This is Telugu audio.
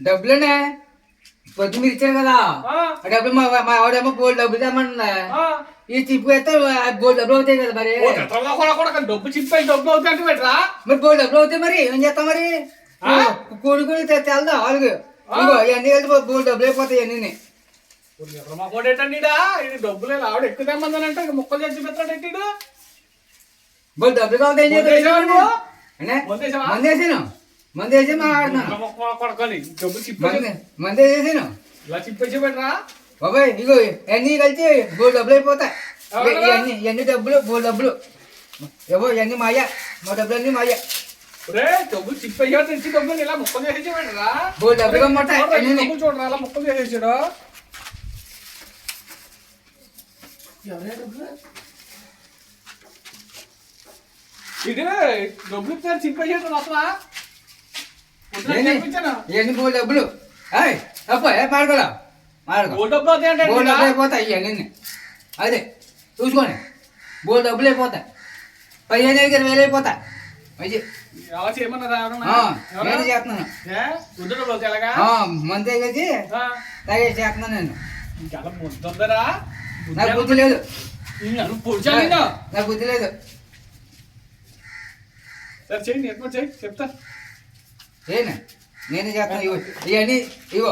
డబ్బులునే? పొద్దు మీరు ఇచ్చారు కదా. ఆ, డబ్బులు మా మా ఆవిడేమో బోల్ డబ్బులు తెమ్మంటుందా. ఈ చిప్పు వేస్తే బోల్ డబ్బులు అవుతాయి కదా మరి. డబ్బు చిప్పై డబ్బు అవుతాయి అంటే పెట్టరా మరి బోల్ డబ్బులు అవుతాయి మరి? ఏం చేస్తాం మరి? కూడి కూడి తెల్దా? వాళ్ళకి ఇవన్నీ కలిసి బోల్ డబ్బులు అయిపోతాయి ఇవన్నీ మా కూడా ఏంటండి ఇది డబ్బులే ఆవిడ ఎక్కువ తెమ్మందనంటే ఇక ముక్కలు చచ్చి పెట్టాడు ఏంటి బోల్ డబ్బులు కావాలి? అంటే? మందేసాను. కొడకని. డబ్బు చిప్పేసి మంది మందేసేసాను ఇలా చిప్పేసి పెట్టరా? బాబాయ్ ఇగో ఇవన్నీ కలిసి బోల్ డబ్బులు అయిపోతాయి? ఇవన్నీ ఇవన్నీ డబ్బులు? బోల్ డబ్బులు. ఏవో ఇవన్నీ మాయ? మా డబ్బులు అన్నీ మాయ? డబ్బులు చిప్పేసాడు డబ్బులు ఇలా ముక్కలు చేసేసి పెట్టరా? బోల్ డబ్బులు అమ్మట చూడరా, అలా ముక్కలు చేసేసాడు? ఎవరే డబ్బులు? ఇది డబ్బులు చిప్పేసాడు అసలు డబ్బులు. అయ్ తప్ప ఏ పాడుకోరా పాడుకో గోల్డ్ డబ్బులు బోల్ డబ్బులు అయిపోతాయి ఇవన్నీ అదే చూసుకోండి. బోల్ డబ్బులు అయిపోతాయి పదిహేను ఐదు వేలు అయిపోతాయి మంచి? నేను చేస్తున్నాను. కలిసి తాగేసి చేస్తున్నాను నేను? నాకు బుద్ధి లేదు. ఈ అరుపు పొడిచాను నిన్ను. నాకు బుద్ధి లేదు. సరే చేయండి ఎప్పుడు చేయి చెప్తా. ಏನ ನೇನೆ ಜಾತ ಇವು ಏನಿ ಇವು